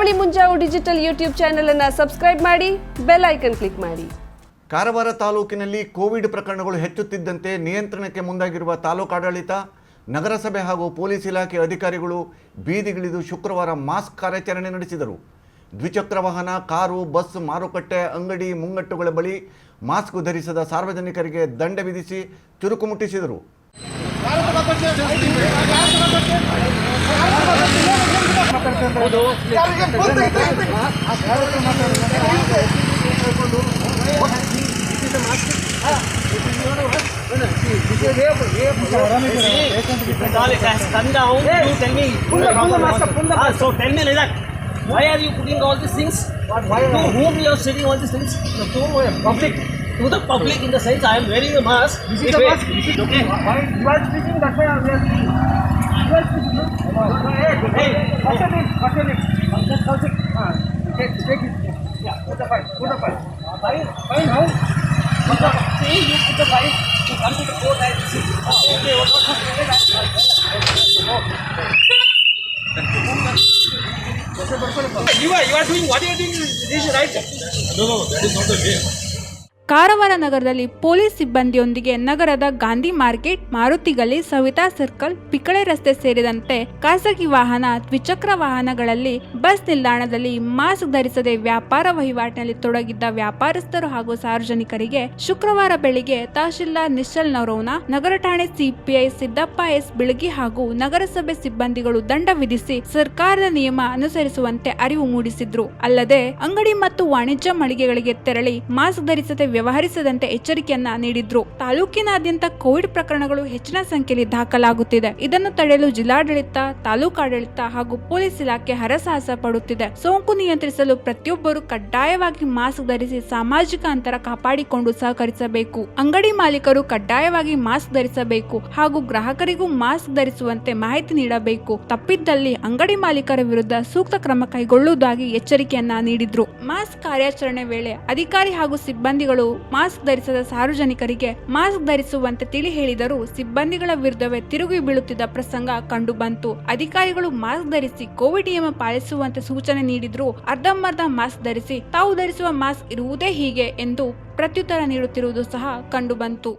Karavali Munjavu digital YouTube channel ಅನ್ನು subscribe ಮಾಡಿ, bell icon click ಮಾಡಿ. ಕಾರವಾರ ತಾಲೂಕಿನಲ್ಲಿ ಕೋವಿಡ್ ಪ್ರಕರಣಗಳು ಹೆಚ್ಚುತ್ತಿದ್ದಂತೆ ನಿಯಂತ್ರಣಕ್ಕೆ ಮುಂದಾಗಿರುವ ತಾಲೂಕಾಡಳಿತ ನಗರಸಭೆ ಹಾಗೂ ಪೊಲೀಸ್ ಇಲಾಖೆ ಅಧಿಕಾರಿಗಳು ಬೀದಿಗಿಳಿದು ಶುಕ್ರವಾರ ಮಾಸ್ಕ್ ಕಾರ್ಯಾಚರಣೆ ನಡೆಸಿದರು. ದ್ವಿಚಕ್ರ ವಾಹನ, ಕಾರು, ಬಸ್, ಮಾರುಕಟ್ಟೆ, ಅಂಗಡಿ, ಮುಂಗಟ್ಟುಗಳ ಬಳಿ ಮಾಸ್ಕ್ ಧರಿಸದ ಸಾರ್ವಜನಿಕರಿಗೆ ದಂಡ ವಿಧಿಸಿ ಚುರುಕು ಮುಟ್ಟಿಸಿದರು. The- the the so tell me like that. Why are you putting all these things? why to whom you are saying all these things? To public. To the public in the sense I am wearing a mask. This is the it- mask. Okay. Why you speaking? That's why You are, you are doing what you are doing. This is right. No, no, that is not the way. Karwar ನಗರದಲ್ಲಿ police ಸಿಬ್ಬಂದಿಯೊಂದಿಗೆ ನಗರದ Gandhi market Maruti ಗಲ್ಲಿ Savita circle, Pikale ರಸ್ತೆ ಸೇರಿದಂತೆ ಖಾಸಗಿ ವಾಹನ, ದ್ವಿಚಕ್ರ ವಾಹನಗಳಲ್ಲಿ ಬಸ್ ನಿಲ್ದಾಣದಲ್ಲಿ ಮಾಸ್ಕ್ ಧರಿಸದೆ ವ್ಯಾಪಾರ ವಹಿವಾಟಿನಲ್ಲಿ ತೊಡಗಿದ್ದ ವ್ಯಾಪಾರಸ್ಥರು ಹಾಗೂ ಸಾರ್ವಜನಿಕರಿಗೆ ಶುಕ್ರವಾರ ಬೆಳಿಗ್ಗೆ ತಹಶೀಲ್ದಾರ್ ನಿಶ್ಚಲ್ ನರೋನಾ, ನಗರ ಠಾಣೆ ಸಿಪಿಐ ಸಿದ್ದಪ್ಪ ಎಸ್ ಬಿಳಗಿ ಹಾಗೂ ನಗರಸಭೆ ಸಿಬ್ಬಂದಿಗಳು ದಂಡ ವಿಧಿಸಿ ಸರ್ಕಾರದ ನಿಯಮ ಅನುಸರಿಸುವಂತೆ ಅರಿವು ಮೂಡಿಸಿದ್ರು. ಅಲ್ಲದೆ ಅಂಗಡಿ ಮತ್ತು ವಾಣಿಜ್ಯ ಮಳಿಗೆಗಳಿಗೆ ತೆರಳಿ ಮಾಸ್ಕ್ ಧರಿಸದೆ ವ್ಯವಹರಿಸದಂತೆ ಎಚ್ಚರಿಕೆಯನ್ನ ನೀಡಿದ್ರು. ತಾಲೂಕಿನಾದ್ಯಂತ ಕೋವಿಡ್ ಪ್ರಕರಣಗಳು ಹೆಚ್ಚಿನ ಸಂಖ್ಯೆಯಲ್ಲಿ ದಾಖಲಾಗುತ್ತಿದೆ. ಇದನ್ನು ತಡೆಯಲು ಜಿಲ್ಲಾಡಳಿತ ತಾಲೂಕಾಡಳಿತ ಹಾಗೂ ಪೊಲೀಸ್ ಇಲಾಖೆ ಹರಸಾಹಸ ಪಡುತ್ತಿದೆ. ಸೋಂಕು ನಿಯಂತ್ರಿಸಲು ಪ್ರತಿಯೊಬ್ಬರು ಕಡ್ಡಾಯವಾಗಿ ಮಾಸ್ಕ್ ಧರಿಸಿ ಸಾಮಾಜಿಕ ಅಂತರ ಕಾಪಾಡಿಕೊಂಡು ಸಹಕರಿಸಬೇಕು. ಅಂಗಡಿ ಮಾಲೀಕರು ಕಡ್ಡಾಯವಾಗಿ ಮಾಸ್ಕ್ ಧರಿಸಬೇಕು ಹಾಗೂ ಗ್ರಾಹಕರಿಗೂ ಮಾಸ್ಕ್ ಧರಿಸುವಂತೆ ಮಾಹಿತಿ ನೀಡಬೇಕು. ತಪ್ಪಿದ್ದಲ್ಲಿ ಅಂಗಡಿ ಮಾಲೀಕರ ವಿರುದ್ಧ ಸೂಕ್ತ ಕ್ರಮ ಕೈಗೊಳ್ಳುವುದಾಗಿ ಎಚ್ಚರಿಕೆಯನ್ನ ನೀಡಿದ್ರು. ಮಾಸ್ಕ್ ಕಾರ್ಯಾಚರಣೆ ವೇಳೆ ಅಧಿಕಾರಿ ಹಾಗೂ ಸಿಬ್ಬಂದಿಗಳು ಮಾಸ್ಕ್ ಧರಿಸದ ಸಾರ್ವಜನಿಕರಿಗೆ ಮಾಸ್ಕ್ ಧರಿಸುವಂತೆ ತಿಳಿ ಹೇಳಿದರೂ ಸಿಬ್ಬಂದಿಗಳ ವಿರುದ್ಧವೇ ತಿರುಗಿ ಬೀಳುತ್ತಿದ್ದ ಪ್ರಸಂಗ ಕಂಡುಬಂತು ಅಧಿಕಾರಿಗಳು ಮಾಸ್ಕ್ ಧರಿಸಿ ಕೋವಿಡ್ ನಿಯಮ ಪಾಲಿಸುವಂತೆ ಸೂಚನೆ ನೀಡಿದ್ರು ಅರ್ಧಂಬರ್ಧ ಮಾಸ್ಕ್ ಧರಿಸಿ ತಾವು ಧರಿಸುವ ಮಾಸ್ಕ್ ಇರುವುದೇ ಹೀಗೆ ಎಂದು ಪ್ರತ್ಯುತ್ತರ ನೀಡುತ್ತಿರುವುದು ಸಹ ಕಂಡುಬಂತು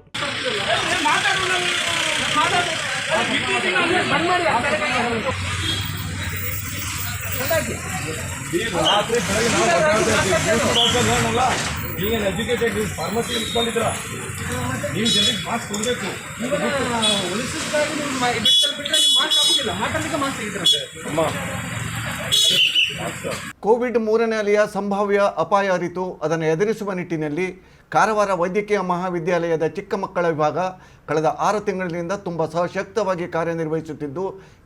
ನೀವೇನು ಎಜುಕೇಟೆಡ್ ನೀವು ಫಾರ್ಮಸಿ ಇಟ್ಕೊಂಡಿದ್ರ ನೀವು ಜನರಿಗೆ ಮಾಸ್ಕ್ ಕೊಡಬೇಕು. ಉಳಿಸಿದಾಗ ನೀವು ಬಿಟ್ಟಲ್ಲಿ ಬಿಟ್ಟರೆ ನೀವು ಮಾಸ್ಕ್ ಹಾಕುದಿಲ್ಲ ಮಾತಾಡ್ಲಿಕ್ಕೆ ಮಾಸ್ಕ್ ತೆಗಿದ್ರಂತೆ ಕೋವಿಡ್ ಮೂರನೇ ಅಲೆಯ ಸಂಭಾವ್ಯ ಅಪಾಯ ಅರಿತು ಅದನ್ನು ಎದುರಿಸುವ ನಿಟ್ಟಿನಲ್ಲಿ ಕಾರವಾರ ವೈದ್ಯಕೀಯ ಮಹಾವಿದ್ಯಾಲಯದ ಚಿಕ್ಕ ಮಕ್ಕಳ ವಿಭಾಗ ಕಳೆದ ಆರು ತಿಂಗಳಿನಿಂದ ತುಂಬ ಸಶಕ್ತವಾಗಿ ಕಾರ್ಯನಿರ್ವಹಿಸುತ್ತಿದ್ದು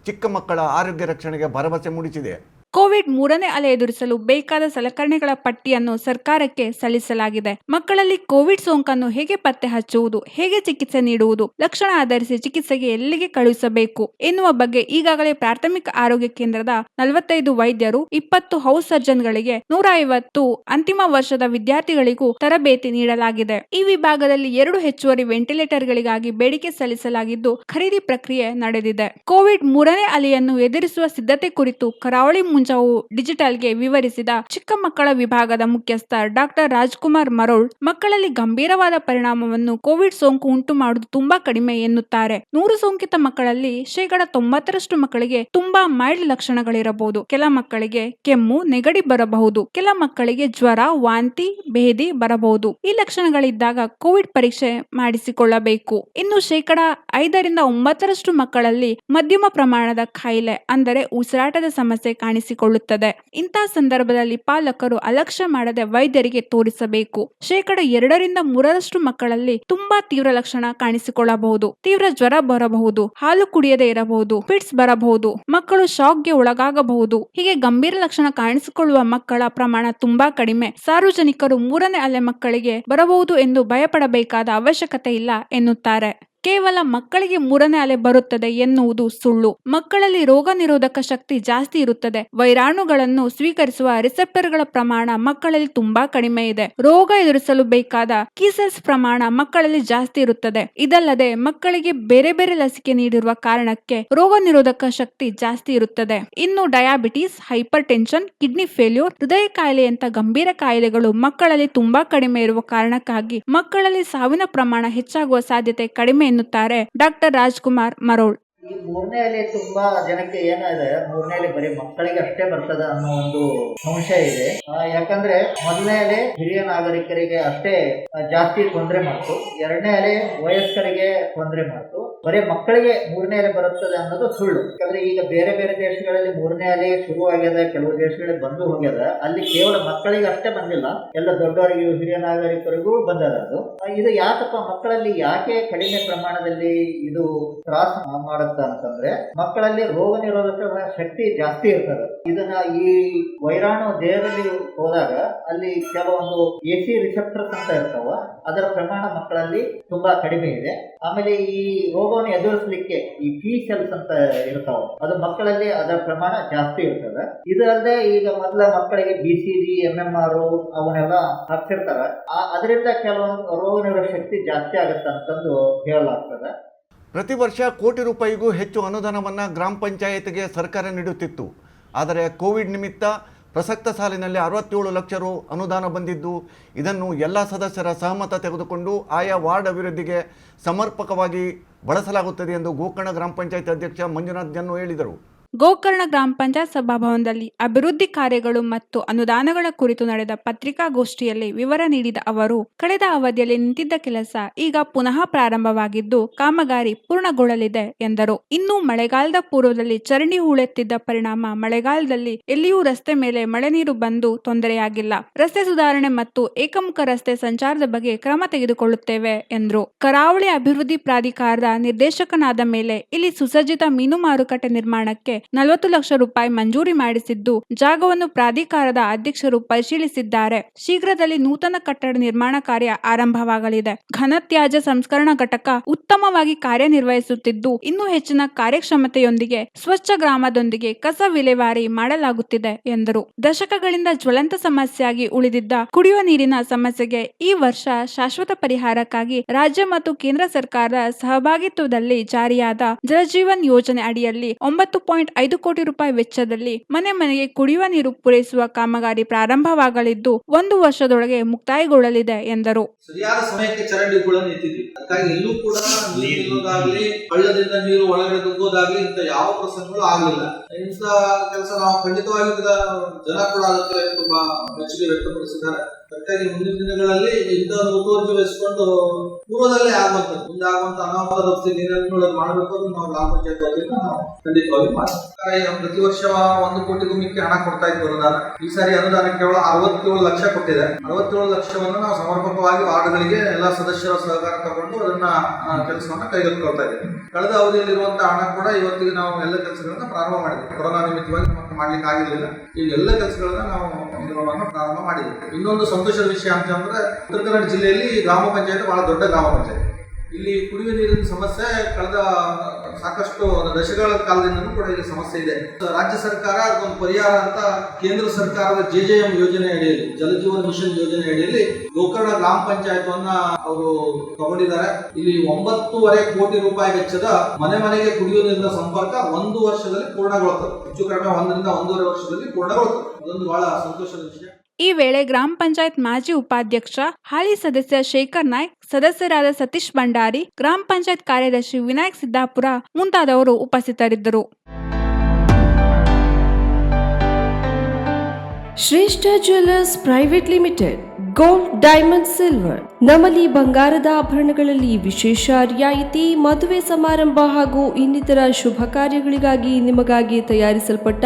ಚಿಕ್ಕ ಮಕ್ಕಳ ಆರೋಗ್ಯ ರಕ್ಷಣೆಗೆ ಭರವಸೆ ಮೂಡಿಸಿದೆ. ಕೋವಿಡ್ ಮೂರನೇ ಅಲೆ ಎದುರಿಸಲು ಬೇಕಾದ ಸಲಕರಣೆಗಳ ಪಟ್ಟಿಯನ್ನು ಸರ್ಕಾರಕ್ಕೆ ಸಲ್ಲಿಸಲಾಗಿದೆ. ಮಕ್ಕಳಲ್ಲಿ ಕೋವಿಡ್ ಸೋಂಕನ್ನು ಹೇಗೆ ಪತ್ತೆ ಹಚ್ಚುವುದು, ಹೇಗೆ ಚಿಕಿತ್ಸೆ ನೀಡುವುದು, ಲಕ್ಷಣ ಆಧರಿಸಿ ಚಿಕಿತ್ಸೆಗೆ ಎಲ್ಲಿಗೆ ಕಳುಹಿಸಬೇಕು ಎನ್ನುವ ಬಗ್ಗೆ ಈಗಾಗಲೇ ಪ್ರಾಥಮಿಕ ಆರೋಗ್ಯ ಕೇಂದ್ರದ ನಲವತ್ತೈದು ವೈದ್ಯರು, ಇಪ್ಪತ್ತು ಹೌಸ್ ಸರ್ಜನ್ಗಳಿಗೆ ನೂರ ಐವತ್ತು ಅಂತಿಮ ವರ್ಷದ ವಿದ್ಯಾರ್ಥಿಗಳಿಗೂ ತರಬೇತಿ ನೀಡಲಾಗಿದೆ. ಈ ವಿಭಾಗದಲ್ಲಿ ಎರಡು ಹೆಚ್ಚುವರಿ ವೆಂಟಿಲೇಟರ್ಗಳಿಗಾಗಿ ಬೇಡಿಕೆ ಸಲ್ಲಿಸಲಾಗಿದ್ದು, ಖರೀದಿ ಪ್ರಕ್ರಿಯೆ ನಡೆದಿದೆ. ಕೋವಿಡ್ ಮೂರನೇ ಅಲೆಯನ್ನು ಎದುರಿಸುವ ಸಿದ್ಧತೆ ಕುರಿತು ಕರಾವಳಿ ಮುಂಜಾವು ಡಿಜಿಟಲ್ಗೆ ವಿವರಿಸಿದ ಚಿಕ್ಕ ಮಕ್ಕಳ ವಿಭಾಗದ ಮುಖ್ಯಸ್ಥ ಡಾಕ್ಟರ್ ರಾಜ್ಕುಮಾರ್ ಮರೋಳ್ ಮಕ್ಕಳಲ್ಲಿ ಗಂಭೀರವಾದ ಪರಿಣಾಮವನ್ನು ಕೋವಿಡ್ ಸೋಂಕು ಉಂಟು ಮಾಡುವುದು ತುಂಬಾ ಕಡಿಮೆ ಎನ್ನುತ್ತಾರೆ. ನೂರು ಸೋಂಕಿತ ಮಕ್ಕಳಲ್ಲಿ ಶೇಕಡ ತೊಂಬತ್ತರಷ್ಟು ಮಕ್ಕಳಿಗೆ ತುಂಬಾ ಮೈಲ್ಡ್ ಲಕ್ಷಣಗಳಿರಬಹುದು. ಕೆಲ ಮಕ್ಕಳಿಗೆ ಕೆಮ್ಮು, ನೆಗಡಿ ಬರಬಹುದು. ಕೆಲ ಮಕ್ಕಳಿಗೆ ಜ್ವರ, ವಾಂತಿ ಭೇದಿ ಬರಬಹುದು. ಈ ಲಕ್ಷಣಗಳಿದ್ದಾಗ ಕೋವಿಡ್ ಪರೀಕ್ಷೆ ಮಾಡಿಸಿಕೊಳ್ಳಬೇಕು. ಇನ್ನು ಶೇಕಡ ಐದರಿಂದ ಒಂಬತ್ತರಷ್ಟು ಮಕ್ಕಳಲ್ಲಿ ಮಧ್ಯಮ ಪ್ರಮಾಣದ ಕಾಯಿಲೆ ಅಂದರೆ ಉಸಿರಾಟದ ಸಮಸ್ಯೆ ಕಾಣಿಸಿಕೊಳ್ಳುತ್ತದೆ. ಇಂತಹ ಸಂದರ್ಭದಲ್ಲಿ ಪಾಲಕರು ಅಲಕ್ಷ್ಯ ಮಾಡದೆ ವೈದ್ಯರಿಗೆ ತೋರಿಸಬೇಕು. ಶೇಕಡ ಎರಡರಿಂದ ಮೂರರಷ್ಟು ಮಕ್ಕಳಲ್ಲಿ ತುಂಬಾ ತೀವ್ರ ಲಕ್ಷಣ ಕಾಣಿಸಿಕೊಳ್ಳಬಹುದು. ತೀವ್ರ ಜ್ವರ ಬರಬಹುದು, ಹಾಲು ಕುಡಿಯದೇ ಇರಬಹುದು ಫಿಟ್ಸ್ ಬರಬಹುದು, ಮಕ್ಕಳು ಶಾಕ್ಗೆ ಒಳಗಾಗಬಹುದು. ಹೀಗೆ ಗಂಭೀರ ಲಕ್ಷಣ ಕಾಣಿಸಿಕೊಳ್ಳುವ ಮಕ್ಕಳ ಪ್ರಮಾಣ ತುಂಬಾ ಕಡಿಮೆ. ಸಾರ್ವಜನಿಕರು ಮೂರನೇ ಅಲೆ ಮಕ್ಕಳಿಗೆ ಬರಬಹುದು ಎಂದು ಭಯಪಡಬೇಕಾದ ಅವಶ್ಯಕತೆ ಇಲ್ಲ ಎನ್ನುತ್ತಾರೆ. ಕೇವಲ ಮಕ್ಕಳಿಗೆ ಮೂರನೇ ಅಲೆ ಬರುತ್ತದೆ ಎನ್ನುವುದು ಸುಳ್ಳು. ಮಕ್ಕಳಲ್ಲಿ ರೋಗ ನಿರೋಧಕ ಶಕ್ತಿ ಜಾಸ್ತಿ ಇರುತ್ತದೆ. ವೈರಾಣುಗಳನ್ನು ಸ್ವೀಕರಿಸುವ ರಿಸೆಪ್ಟರ್ಗಳ ಪ್ರಮಾಣ ಮಕ್ಕಳಲ್ಲಿ ತುಂಬಾ ಕಡಿಮೆ ಇದೆ. ರೋಗ ಎದುರಿಸಲು ಬೇಕಾದ ಕೀಸೆಲ್ಸ್ ಪ್ರಮಾಣ ಮಕ್ಕಳಲ್ಲಿ ಜಾಸ್ತಿ ಇರುತ್ತದೆ. ಇದಲ್ಲದೆ ಮಕ್ಕಳಿಗೆ ಬೇರೆ ಬೇರೆ ಲಸಿಕೆ ನೀಡಿರುವ ಕಾರಣಕ್ಕೆ ರೋಗ ನಿರೋಧಕ ಶಕ್ತಿ ಜಾಸ್ತಿ ಇರುತ್ತದೆ. ಇನ್ನು diabetes hyper tension kidney failure, ಹೃದಯ ಕಾಯಿಲೆಯಂತ ಗಂಭೀರ ಕಾಯಿಲೆಗಳು ಮಕ್ಕಳಲ್ಲಿ ತುಂಬಾ ಕಡಿಮೆ ಇರುವ ಕಾರಣಕ್ಕಾಗಿ ಮಕ್ಕಳಲ್ಲಿ ಸಾವಿನ ಪ್ರಮಾಣ ಹೆಚ್ಚಾಗುವ ಸಾಧ್ಯತೆ ಕಡಿಮೆ ಎನ್ನುತ್ತಾರೆ ಡಾಕ್ಟರ್ ರಾಜ್ಕುಮಾರ್ ಮರೋಳ್. ಈ ಮೂರನೇ ಅಲೆ ತುಂಬಾ ಜನಕ್ಕೆ ಏನಿದೆ ಮೂರನೇ ಅಲೆ ಬರೀ ಮಕ್ಕಳಿಗೆ ಅಷ್ಟೇ ಬರ್ತದ ಅನ್ನೋ ಒಂದು ಸಂಶಯ ಇದೆ. ಯಾಕಂದ್ರೆ ಮೊದಲನೇ ಅಲೆ ಹಿರಿಯ ನಾಗರಿಕರಿಗೆ ಅಷ್ಟೇ ಜಾಸ್ತಿ ತೊಂದರೆ ಮಾಡ್ತು. ಎರಡನೇ ಅಲೆ ವಯಸ್ಕರಿಗೆ ತೊಂದರೆ ಮಾಡ್ತು. ಬರೀ ಮಕ್ಕಳಿಗೆ ಮೂರನೇ ಅಲೆ ಬರುತ್ತದೆ ಅನ್ನೋದು ಸುಳ್ಳು. ಯಾಕಂದ್ರೆ ಈಗ ಬೇರೆ ಬೇರೆ ದೇಶಗಳಲ್ಲಿ ಮೂರನೇ ಅಲೆ ಶುರು ಆಗ್ಯದ, ಕೆಲವು ದೇಶಗಳಲ್ಲಿ ಬಂದು ಹೋಗ್ಯದ, ಅಲ್ಲಿ ಕೇವಲ ಮಕ್ಕಳಿಗೆ ಅಷ್ಟೇ ಬಂದಿಲ್ಲ. ಎಲ್ಲ ದೊಡ್ಡವರಿಗೂ, ಹಿರಿಯ ನಾಗರಿಕರಿಗೂ ಬಂದದ ಅದು. ಇದು ಯಾಕಪ್ಪ ಮಕ್ಕಳಲ್ಲಿ ಯಾಕೆ ಕಡಿಮೆ ಪ್ರಮಾಣದಲ್ಲಿ ಇದು ತ್ರಾಸ ಮಾಡುತ್ತ ಅಂತಂದ್ರೆ ಮಕ್ಕಳಲ್ಲಿ ರೋಗ ನಿರೋಧಕ ಶಕ್ತಿ ಜಾಸ್ತಿ ಇರ್ತದೆ. ಇದನ್ನ ಈ ವೈರಾಣು ದೇಹದಲ್ಲಿ ಹೋದಾಗ ಅಲ್ಲಿ ಕೆಲವೊಂದು ಎ ಸಿ ರಿಸೆಪ್ಟರ್ಸ್ ಅಂತ ಇರ್ತಾವ, ಅದರ ಪ್ರಮಾಣ ಮಕ್ಕಳಲ್ಲಿ ತುಂಬಾ ಕಡಿಮೆ ಇದೆ. ಆಮೇಲೆ ಈ ರೋಗವನ್ನು ಎದುರಿಸಲಿಕ್ಕೆ ಈ ಟಿ ಸೆಲ್ಸ್ ಅಂತ ಇರ್ತಾವ, ಅದು ಮಕ್ಕಳಲ್ಲಿ ಅದರ ಪ್ರಮಾಣ ಜಾಸ್ತಿ ಇರ್ತದೆ. ಇದರಲ್ಲದೆ ಈಗ ಮೊದಲ ಮಕ್ಕಳಿಗೆ B C G M M R ಅವನ್ನೆಲ್ಲ ಹಾಕ್ತಿರ್ತಾರ ಅದರಿಂದ ಕೆಲವೊಂದು ರೋಗ ಶಕ್ತಿ ಜಾಸ್ತಿ ಆಗುತ್ತೆ ಅಂತಂದು ಹೇಳಲಾಗ್ತದೆ. ಪ್ರತಿ ವರ್ಷ ಕೋಟಿ ರೂಪಾಯಿಗೂ ಹೆಚ್ಚು ಅನುದಾನವನ್ನು ಗ್ರಾಮ ಪಂಚಾಯತ್ಗೆ ಸರ್ಕಾರ ನೀಡುತ್ತಿತ್ತು. ಆದರೆ ಕೋವಿಡ್ ನಿಮಿತ್ತ ಪ್ರಸಕ್ತ ಸಾಲಿನಲ್ಲಿ ಅರವತ್ತೇಳು ಲಕ್ಷ ರು ಅನುದಾನ ಬಂದಿದ್ದು, ಇದನ್ನು ಎಲ್ಲ ಸದಸ್ಯರ ಸಹಮತ ತೆಗೆದುಕೊಂಡು ಆಯಾ ವಾರ್ಡ್ ಅಭಿವೃದ್ಧಿಗೆ ಸಮರ್ಪಕವಾಗಿ ಬಳಸಲಾಗುತ್ತದೆ ಎಂದು ಗೋಕರ್ಣ ಗ್ರಾಮ ಪಂಚಾಯತ್ ಅಧ್ಯಕ್ಷ ಮಂಜುನಾಥ್ ಜನ್ನು ಹೇಳಿದರು. ಗೋಕರ್ಣ ಗ್ರಾಮ ಪಂಚಾಯತ್ ಸಭಾಭವನದಲ್ಲಿ ಅಭಿವೃದ್ಧಿ ಕಾರ್ಯಗಳು ಮತ್ತು ಅನುದಾನಗಳ ಕುರಿತು ನಡೆದ ಪತ್ರಿಕಾಗೋಷ್ಠಿಯಲ್ಲಿ ವಿವರ ನೀಡಿದ ಅವರು, ಕಳೆದ ಅವಧಿಯಲ್ಲಿ ನಿಂತಿದ್ದ ಕೆಲಸ ಈಗ ಪುನಃ ಪ್ರಾರಂಭವಾಗಿದ್ದು ಕಾಮಗಾರಿ ಪೂರ್ಣಗೊಳ್ಳಲಿದೆ ಎಂದರು. ಇನ್ನು ಮಳೆಗಾಲದ ಪೂರ್ವದಲ್ಲಿ ಚರಂಡಿ ಹೂಳೆತ್ತಿದ್ದ ಪರಿಣಾಮ ಮಳೆಗಾಲದಲ್ಲಿ ಎಲ್ಲಿಯೂ ರಸ್ತೆ ಮೇಲೆ ಮಳೆ ನೀರು ಬಂದು ತೊಂದರೆಯಾಗಿಲ್ಲ. ರಸ್ತೆ ಸುಧಾರಣೆ ಮತ್ತು ಏಕಮುಖ ರಸ್ತೆ ಸಂಚಾರದ ಬಗ್ಗೆ ಕ್ರಮ ತೆಗೆದುಕೊಳ್ಳುತ್ತೇವೆ ಎಂದರು. ಕರಾವಳಿ ಅಭಿವೃದ್ಧಿ ಪ್ರಾಧಿಕಾರದ ನಿರ್ದೇಶಕನಾದ ಮೇಲೆ ಇಲ್ಲಿ ಸುಸಜ್ಜಿತ ಮೀನು ಮಾರುಕಟ್ಟೆ ನಿರ್ಮಾಣಕ್ಕೆ ನಲವತ್ತು ಲಕ್ಷ ರೂಪಾಯಿ ಮಂಜೂರಿ ಮಾಡಿಸಿದ್ದು ಜಾಗವನ್ನು ಪ್ರಾಧಿಕಾರದ ಅಧ್ಯಕ್ಷರು ಪರಿಶೀಲಿಸಿದ್ದಾರೆ. ಶೀಘ್ರದಲ್ಲಿ ನೂತನ ಕಟ್ಟಡ ನಿರ್ಮಾಣ ಕಾರ್ಯ ಆರಂಭವಾಗಲಿದೆ. ಘನತ್ಯಾಜ್ಯ ಸಂಸ್ಕರಣಾ ಘಟಕ ಉತ್ತಮವಾಗಿ ಕಾರ್ಯನಿರ್ವಹಿಸುತ್ತಿದ್ದು, ಇನ್ನೂ ಹೆಚ್ಚಿನ ಕಾರ್ಯಕ್ಷಮತೆಯೊಂದಿಗೆ ಸ್ವಚ್ಛ ಗ್ರಾಮದೊಂದಿಗೆ ಕಸ ವಿಲೇವಾರಿ ಮಾಡಲಾಗುತ್ತಿದೆ ಎಂದರು. ದಶಕಗಳಿಂದ ಜ್ವಲಂತ ಸಮಸ್ಯೆಯಾಗಿ ಉಳಿದಿದ್ದ ಕುಡಿಯುವ ನೀರಿನ ಸಮಸ್ಯೆಗೆ ಈ ವರ್ಷ ಶಾಶ್ವತ ಪರಿಹಾರಕ್ಕಾಗಿ ರಾಜ್ಯ ಮತ್ತು ಕೇಂದ್ರ ಸರ್ಕಾರದ ಸಹಭಾಗಿತ್ವದಲ್ಲಿ ಜಾರಿಯಾದ ಜಲಜೀವನ್ ಯೋಜನೆ ಅಡಿಯಲ್ಲಿ ಒಂಬತ್ತು ಪಾಯಿಂಟ್ ಐದು ಕೋಟಿ ರೂಪಾಯಿ ವೆಚ್ಚದಲ್ಲಿ ಮನೆ ಮನೆಗೆ ಕುಡಿಯುವ ನೀರು ಪೂರೈಸುವ ಕಾಮಗಾರಿ ಪ್ರಾರಂಭವಾಗಲಿದ್ದು ಒಂದು ವರ್ಷದೊಳಗೆ ಮುಕ್ತಾಯಗೊಳ್ಳಲಿದೆ ಎಂದರು. ಸರಿಯಾದ ಸಮಯಕ್ಕೆ ಚರಂಡಿಗಳನ್ನು ಎತ್ತಿದ್ವಿ ಅದಕ್ಕಾಗಿ ಎಲ್ಲೂ ಕೂಡ ನೀರು ನಿಲ್ಲೋದಾಗ್ಲಿ ಹಳ್ಳದಿಂದ ನೀರು ಒಳಗಡೆ ನುಗ್ಗೋದಾಗ್ಲಿ ಇಂಥ ಯಾವ ಪ್ರಸಂಗಗಳು ಆಗಲಿಲ್ಲ. ಇಂಥ ಕೆಲಸ ನಾವು ಖಂಡಿತವಾಗಿ ಜನ ಕೂಡ ಅದಕ್ಕೆ ತುಂಬಾ ಮೆಚ್ಚುಗೆ ವ್ಯಕ್ತಪಡಿಸಿದ್ದಾರೆ. ಅದಕ್ಕಾಗಿ ಮುಂದಿನ ದಿನಗಳಲ್ಲಿ ಇಂಥ ಮುತುವರ್ಜಿ ವಹಿಸಿಕೊಂಡು ಪೂರ್ವದಲ್ಲೇ ಆಗುವಂಥದ್ದು ಮುಂದೆ ಆಗುವಂತ ಅನಾಹುತ ರಸ್ತೆ ಮಾಡಬೇಕು ಅಂತ ನಾವು ಗ್ರಾಮ ಪಂಚಾಯತ್ ವತಿಯಿಂದ ನಾವು ಖಂಡಿತವಾಗಿ ಮಾಡ್ತೀವಿ. ಪ್ರತಿ ವರ್ಷ ಒಂದು ಕೋಟಿ ಗುಮ್ಮಿಕ್ಕೆ ಹಣ ಕೊಡ್ತಾ ಇತ್ತು ಅನುದಾನ. ಈ ಸಾರಿ ಅನುದಾನ ಕೇವಲ ಅರವತ್ತೇಳು ಲಕ್ಷ ಕೊಟ್ಟಿದೆ. ಅರವತ್ತೇಳು ಲಕ್ಷವನ್ನು ನಾವು ಸಮರ್ಪಕವಾಗಿ ವಾರ್ಡ್ಗಳಿಗೆ ಎಲ್ಲ ಸದಸ್ಯರ ಸಹಕಾರ ತಗೊಂಡು ಅದನ್ನ ಕೆಲಸವನ್ನ ಕೈಗೆತ್ತಿಕೊಳ್ತಾ ಇದ್ದೀವಿ. ಕಳೆದ ಅವಧಿಯಲ್ಲಿರುವಂತಹ ಹಣ ಕೂಡ ಇವತ್ತಿಗೆ ನಾವು ಎಲ್ಲ ಕೆಲಸಗಳನ್ನ ಪ್ರಾರಂಭ ಮಾಡಿದ್ವಿ. ಕೊರೋನಾ ನಿಮಿತ್ತವಾಗಿ ಮಾಡ್ಲಿಕ್ಕೆ ಆಗಿರ್ಲಿಲ್ಲ ಈಗ ಎಲ್ಲ ಕೆಲಸಗಳನ್ನ ನಾವು ಪ್ರಾರಂಭ ಮಾಡಿದ್ವಿ. ಇನ್ನೊಂದು ಸಂತೋಷದ ವಿಷಯ ಅಂತಂದ್ರೆ ಉತ್ತರ ಕನ್ನಡ ಜಿಲ್ಲೆಯಲ್ಲಿ ಗ್ರಾಮ ಪಂಚಾಯತ್ ಬಹಳ ದೊಡ್ಡ ಗ್ರಾಮ ಪಂಚಾಯತ್. ಇಲ್ಲಿ ಕುಡಿಯುವ ನೀರಿನ ಸಮಸ್ಯೆ ಕಳೆದ ಸಾಕಷ್ಟು ದಶಕಗಳ ಕಾಲದಿಂದಲೂ ಕೂಡ ಇಲ್ಲಿ ಸಮಸ್ಯೆ ಇದೆ. ರಾಜ್ಯ ಸರ್ಕಾರ ಅದೊಂದು ಪರಿಹಾರ ಅಂತ ಕೇಂದ್ರ ಸರ್ಕಾರದ ಜೆ ಜೆ ಎಂ ಯೋಜನೆ ಅಡಿಯಲ್ಲಿ ಜಲಜೀವನ ಮಿಷನ್ ಯೋಜನೆ ಅಡಿಯಲ್ಲಿ ಗೋಕರ್ಣ ಗ್ರಾಮ ಪಂಚಾಯತ್ವನ್ನ ಅವರು ತಗೊಂಡಿದ್ದಾರೆ. ಇಲ್ಲಿ ಒಂಬತ್ತೂವರೆ ಕೋಟಿ ರೂಪಾಯಿ ವೆಚ್ಚದ ಮನೆ ಮನೆಗೆ ಕುಡಿಯುವ ನೀರಿನ ಸಂಪರ್ಕ ಒಂದು ವರ್ಷದಲ್ಲಿ ಪೂರ್ಣಗೊಳ್ಳುತ್ತದೆ ಹೆಚ್ಚು ಕಡಿಮೆ ಒಂದರಿಂದ ಒಂದೂವರೆ ವರ್ಷದಲ್ಲಿ ಪೂರ್ಣಗೊಳ್ಳುತ್ತದೆ ಅದೊಂದು ಬಹಳ ಸಂತೋಷದ ವಿಷಯ. ಈ ವೇಳೆ ಗ್ರಾಮ ಪಂಚಾಯತ್ ಮಾಜಿ ಉಪಾಧ್ಯಕ್ಷ, ಹಾಲಿ ಸದಸ್ಯ ಶೇಖರ್ ನಾಯ್ಕ್, ಸದಸ್ಯರಾದ ಸತೀಶ್ ಭಂಡಾರಿ, ಗ್ರಾಮ ಪಂಚಾಯತ್ ಕಾರ್ಯದರ್ಶಿ ವಿನಾಯಕ್ ಸಿದ್ದಾಪುರ ಮುಂತಾದವರು ಉಪಸ್ಥಿತರಿದ್ದರು. Shreshta jewellers private limited, gold, diamond, silver. ನಮ್ಮಲ್ಲಿ ಬಂಗಾರದ ಆಭರಣಗಳಲ್ಲಿ ವಿಶೇಷ ರಿಯಾಯಿತಿ, ಮದುವೆ ಸಮಾರಂಭ ಹಾಗೂ ಇನ್ನಿತರ ಶುಭ ಕಾರ್ಯಗಳಿಗಾಗಿ ನಿಮಗಾಗಿ ತಯಾರಿಸಲ್ಪಟ್ಟ